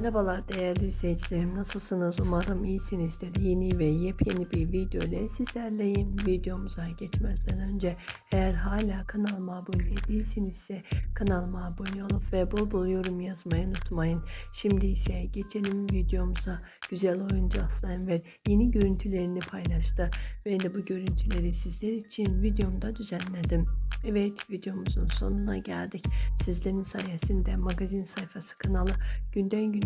Merhabalar değerli izleyicilerim. Nasılsınız? Umarım iyisinizdir. Yeni ve yepyeni bir video ile sizlerleyim. Videomuza geçmezden önce eğer hala kanalıma abone değilsinizse kanalıma abone olup ve bol bol yorum yazmayı unutmayın. Şimdi ise geçelim videomuza. Güzel oyuncu Aslı Enver yeni görüntülerini paylaştı. Ve de bu görüntüleri sizler için videomda düzenledim. Evet videomuzun sonuna geldik. Sizlerin sayesinde magazin sayfası kanalı günden güne